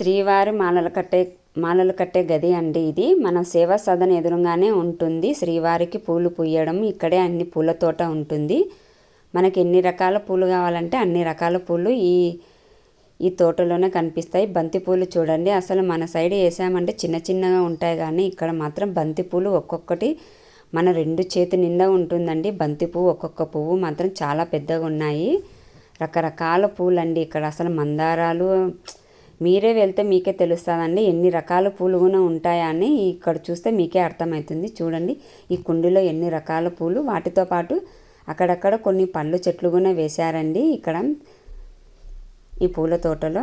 శ్రీవారి మాలలు కట్టే మాలలు కట్టే గది అండి ఇది. మన సేవా సదన ఎదురుగానే ఉంటుంది. శ్రీవారికి పూలు పూయడం ఇక్కడే అన్ని పూల తోట ఉంటుంది. మనకి ఎన్ని రకాల పూలు కావాలంటే అన్ని రకాల పూలు ఈ ఈ తోటలోనే కనిపిస్తాయి. బంతి పూలు చూడండి. అసలు మన సైడ్ వేసామంటే చిన్న చిన్నగా ఉంటాయి కానీ ఇక్కడ మాత్రం బంతి పూలు ఒక్కొక్కటి మన రెండు చేతి నిండా ఉంటుందండి. బంతి పువ్వు ఒక్కొక్క పువ్వు మాత్రం చాలా పెద్దగా ఉన్నాయి. రకరకాల పూలండి ఇక్కడ. అసలు మందారాలు మీరే వెళ్తే మీకే తెలుస్తుందండి. ఎన్ని రకాల పూలు కూడా ఉంటాయా అని ఇక్కడ చూస్తే మీకే అర్థమవుతుంది చూడండి ఈ కుండీలో ఎన్ని రకాల పూలు. వాటితో పాటు అక్కడక్కడ కొన్ని పళ్ళు చెట్లు కూడా వేశారండి. ఇక్కడ ఈ పూల తోటలో.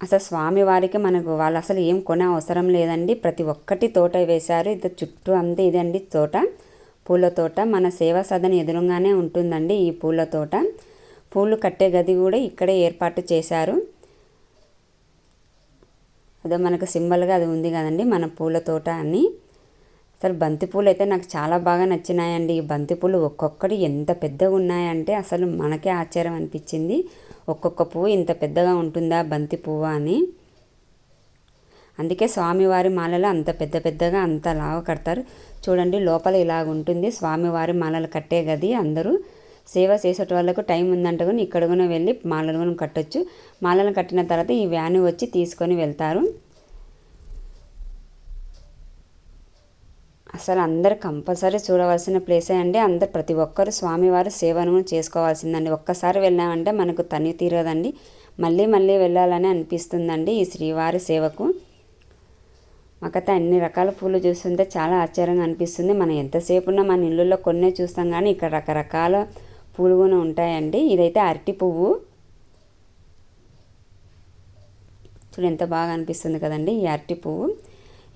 అసలు స్వామివారికి మనకు వాళ్ళు అసలు ఏం కొనే అవసరం లేదండి. ప్రతి ఒక్కటి తోట వేశారు. ఇది చుట్టూ అంతా ఇదండి తోట. పూల తోట మన సేవా సదన ఎదురుగానే ఉంటుందండి ఈ పూల తోట. పూలు కట్టే గది కూడా ఇక్కడే ఏర్పాటు చేశారు. అదే మనకు సింబల్గా అది ఉంది కదండి మన పూల తోట అని. అసలు బంతిపూలు అయితే నాకు చాలా బాగా నచ్చినాయండి. ఈ బంతిపూలు ఒక్కొక్కటి ఎంత పెద్దగా ఉన్నాయంటే అసలు మనకే ఆశ్చర్యం అనిపించింది. ఒక్కొక్క పువ్వు ఇంత పెద్దగా ఉంటుందా బంతి పువ్వు అని. అందుకే స్వామివారి మాలలో అంత పెద్ద పెద్దగా అంత లావు కడతారు. చూడండి లోపల ఇలాగ ఉంటుంది స్వామివారి మాలలు కట్టే గది అందరూ సేవ చేసేట వాళ్ళకు టైం ఉందంట కూడా ఇక్కడ కూడా వెళ్ళి మాలలు కూడా కట్టొచ్చు. మాలలు కట్టిన తర్వాత ఈ వ్యాన్ వచ్చి తీసుకొని వెళ్తారు. అసలు అందరు కంపల్సరీ చూడవలసిన ప్లేసే అండి. అందరు ప్రతి ఒక్కరు స్వామివారి సేవను చేసుకోవాల్సిందండి. ఒక్కసారి వెళ్ళామంటే మనకు తని తీరదండి. మళ్ళీ మళ్ళీ వెళ్ళాలని అనిపిస్తుందండి ఈ శ్రీవారి సేవకు. మాకైతే అన్ని రకాల పూలు చూస్తుంటే చాలా ఆశ్చర్యంగా అనిపిస్తుంది. మనం ఎంతసేపు ఉన్నా మన ఇళ్ళల్లో కొన్నే చూస్తాం కానీ ఇక్కడ రకరకాల పూలు కూడా ఉంటాయండి. ఇదైతే అరటి పువ్వు. చూడు ఎంత బాగా అనిపిస్తుంది కదండి ఈ అరటి పువ్వు.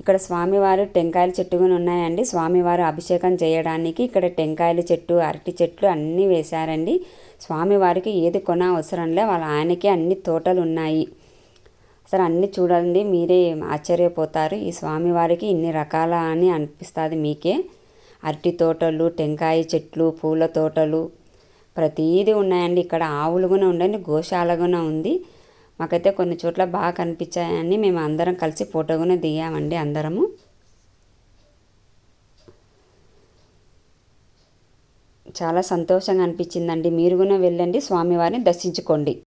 ఇక్కడ స్వామివారు టెంకాయల చెట్టు కూడా ఉన్నాయండి. స్వామివారు అభిషేకం చేయడానికి ఇక్కడ టెంకాయల చెట్టు అరటి చెట్లు అన్నీ వేశారండి. స్వామివారికి ఏది కొన అవసరం లే వాళ్ళ ఆయనకి అన్ని తోటలు ఉన్నాయి. అసలు అన్నీ చూడండి మీరే ఆశ్చర్యపోతారు. ఈ స్వామివారికి ఇన్ని రకాల అని అనిపిస్తుంది మీకే. అరటి తోటలు టెంకాయ చెట్లు పూల తోటలు. ప్రతీది ఉన్నాయండి. ఇక్కడ ఆవులు కూడా ఉండండి గోశాల కూడా ఉంది. మాకైతే కొన్ని చోట్ల బాగా కనిపించాయని మేము అందరం కలిసి ఫోటో కూడా దిగామండి అందరము. చాలా సంతోషంగా అనిపించిందండి. మీరు కూడా వెళ్ళండి స్వామివారిని దర్శించుకోండి.